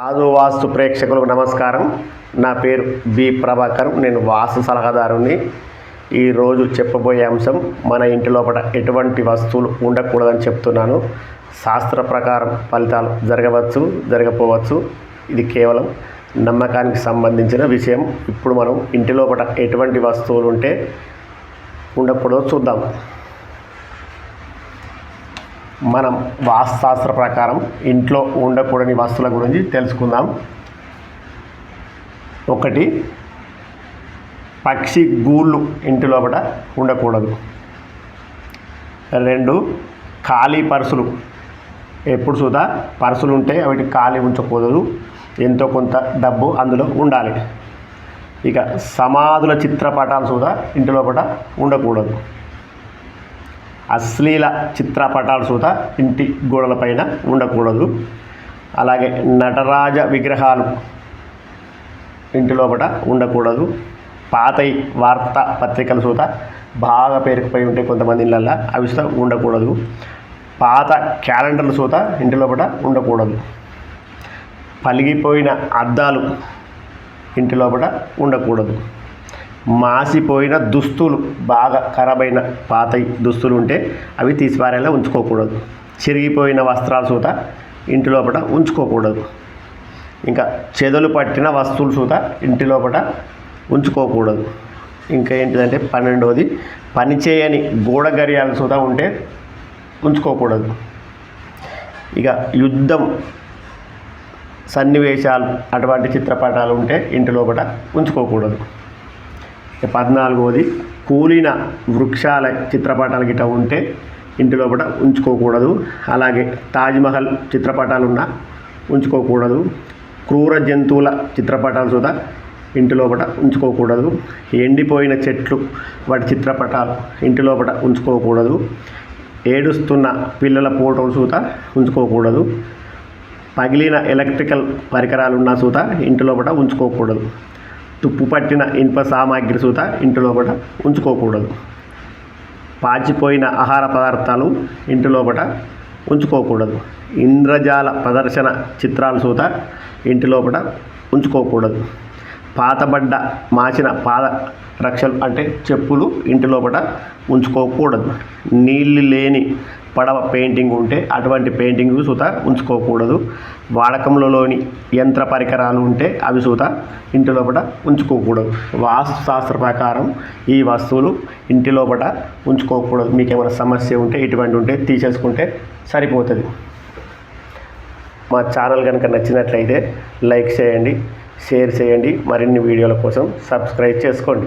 రాజు వాస్తు ప్రేక్షకులకు నమస్కారం. నా పేరు బి ప్రభాకర్. నేను వాస్తు సలహాదారుని. ఈరోజు చెప్పబోయే అంశం మన ఇంటి లోపల ఎటువంటి వస్తువులు ఉండకూడదని చెప్తున్నాను. శాస్త్ర ప్రకారం ఫలితాలు జరగవచ్చు జరగపోవచ్చు ఇది కేవలం నమ్మకానికి సంబంధించిన విషయం. ఇప్పుడు మనం ఇంటి లోపల ఎటువంటి వస్తువులు ఉంటే ఉండకూడదో చూద్దాం. మనం వాస్తుశాస్త్ర ప్రకారం ఇంట్లో ఉండకూడని వస్తువుల గురించి తెలుసుకుందాం. ఒకటి పక్షి గూళ్ళు ఇంటి లోపల ఉండకూడదు. రెండు ఖాళీ పర్సులు. ఎప్పుడు చూదా పర్సులు ఉంటే వాటి ఖాళీ ఉంచకూడదు. ఎంతో కొంత డబ్బు అందులో ఉండాలి. ఇక సమాధుల చిత్రపటాలు చూదా ఇంటి లోపల ఉండకూడదు. అశ్లీల చిత్రపటాలు సూత ఇంటి గోడలపైన ఉండకూడదు. అలాగే నటరాజ విగ్రహాలు ఇంటి లోపల ఉండకూడదు. పాతై వార్తా పత్రికలు సూత బాగా పేరుకుపోయి ఉంటాయి కొంతమంది ఇళ్ళల్లో అవి సూత ఉండకూడదు. పాత క్యాలెండర్లు సూత ఇంటి లోపల ఉండకూడదు. పలిగిపోయిన అద్దాలు ఇంటి లోపల ఉండకూడదు. మాసిపోయిన దుస్తులు బాగా ఖరాబైన పాత దుస్తులు ఉంటే అవి తీసిపారేలా ఉంచుకోకూడదు. చిరిగిపోయిన వస్త్రాలు సూత ఇంటి లోపల ఉంచుకోకూడదు. ఇంకా చెదలు పట్టిన వస్తువులు సూత ఇంటి లోపల ఉంచుకోకూడదు. ఇంకా ఏంటిదంటే పన్నెండవది పనిచేయని గోడ గరియాలు సూత ఉంటే ఉంచుకోకూడదు. ఇక యుద్ధం సన్నివేశాలు అటువంటి చిత్రపటాలు ఉంటే ఇంటి లోపల ఉంచుకోకూడదు. పద్నాలుగవది కూలిన వృక్షాల చిత్రపటాలు గిట్ట ఉంటే ఇంటి లోపల ఉంచుకోకూడదు. అలాగే తాజ్మహల్ చిత్రపటాలు ఉన్న ఉంచుకోకూడదు. క్రూర జంతువుల చిత్రపటాలు సుధా ఇంటి లోపల ఉంచుకోకూడదు. ఎండిపోయిన చెట్లు వాటి చిత్రపటాలు ఇంటి లోపల ఉంచుకోకూడదు. ఏడుస్తున్న పిల్లల ఫోటోలు చూత ఉంచుకోకూడదు. పగిలిన ఎలక్ట్రికల్ పరికరాలు ఉన్న చూత ఇంటి లోపల ఉంచుకోకూడదు. తుప్పు పట్టిన ఇనుప సామాగ్రి సూత ఇంటి లోపల ఉంచుకోకూడదు. పాచిపోయిన ఆహార పదార్థాలు ఇంటి లోపల ఉంచుకోకూడదు. ఇంద్రజాల ప్రదర్శన చిత్రాలు సూత ఇంటి లోపల ఉంచుకోకూడదు. పాతబడ్డ మాసిన పాద రక్షలు అంటే చెప్పులు ఇంటి లోపల ఉంచుకోకూడదు. నీళ్ళు లేని పడవ పెయింటింగ్ ఉంటే అటువంటి పెయింటింగ్ సూత ఉంచుకోకూడదు. వాడకంలోని యంత్ర పరికరాలు ఉంటే అవి సూత ఇంటి లోపల ఉంచుకోకూడదు. వాస్తు శాస్త్ర ప్రకారం ఈ వస్తువులు ఇంటి లోపల ఉంచుకోకూడదు. మీకు ఏమైనా సమస్య ఉంటే ఇటువంటి ఉంటే తీసేసుకుంటే సరిపోతుంది. మా ఛానల్ కనుక నచ్చినట్లయితే లైక్ చేయండి షేర్ చేయండి. మరిన్ని వీడియోల కోసం సబ్స్క్రైబ్ చేసుకోండి.